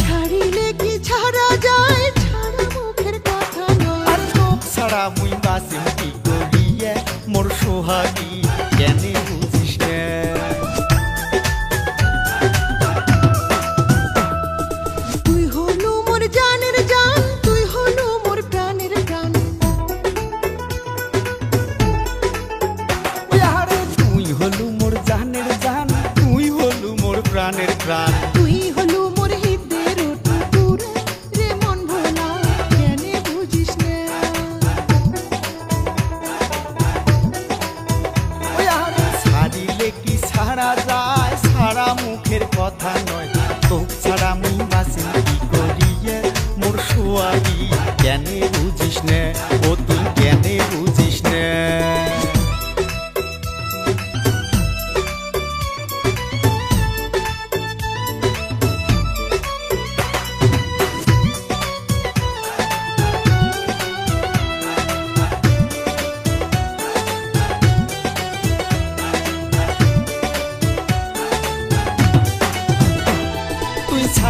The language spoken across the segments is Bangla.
শাড়ির কি ছাড়া যায় সারা মুখের কথা নয়। সারা মুই বাসিম কি করিয়ে মোর সোহাগী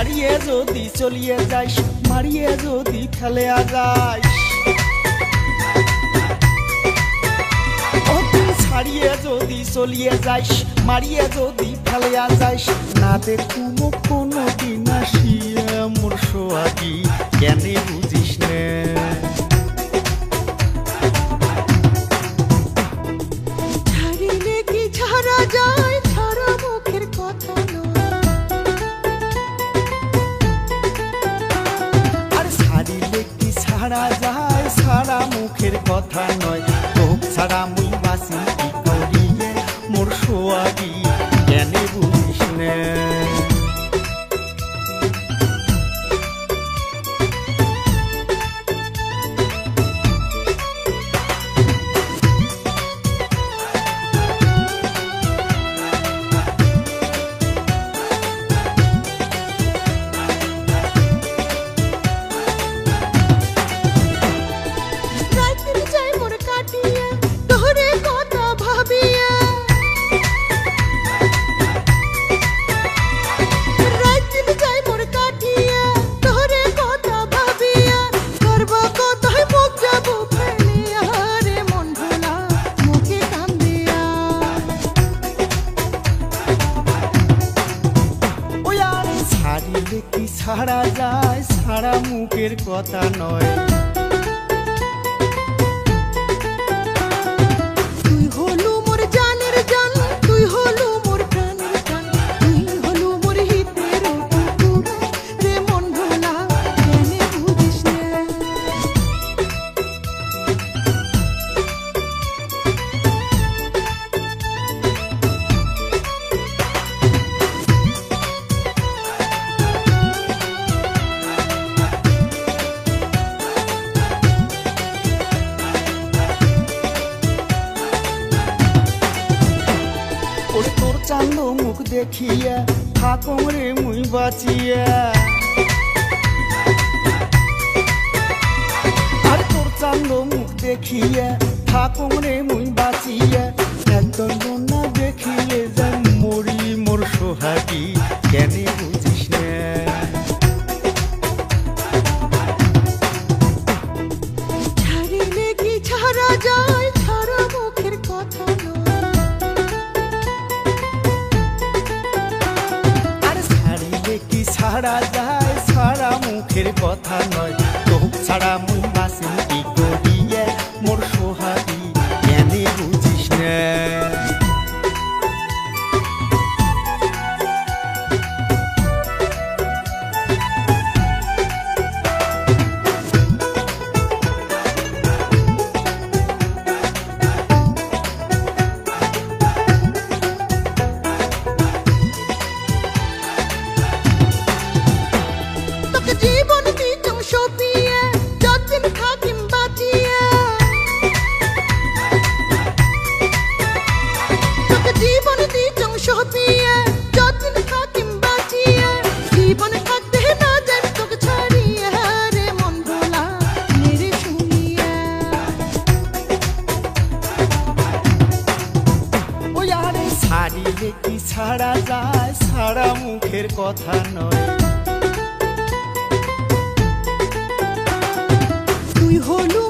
হারিয়ে যদি চলিয়ে যাইস, মারিয়ে যদি ফেলে যাইস হারিয়ে যদি চলিয়ে যাইস, মারিয়ে যদি ফেলে যাইস না দেখুম কোনো দিন আসি মোর সোয়াগি কেন বুঝিস না? কথা নয়। তোক ছাড়া মুই বাসি কি করিয়ে? মোর সোয়াগি ছাড়া যায় সারা মুখের কথা নয়। দোষ তোর চান্দ মুখ দেখিয়া, থাকম রে মুই বাঁচিয়া। আর তোর চান্দ মুখ দেখিয়া, থাকম রে মুই বাঁচিয়া। ছাড়া যায় সারা মুখের কথা নয়। তোক ছাড়া মুখ ছতিয়া যতদিন থাকিম ছাড়া যায়? ছাড়া মুখের কথা নয়। তুই হলু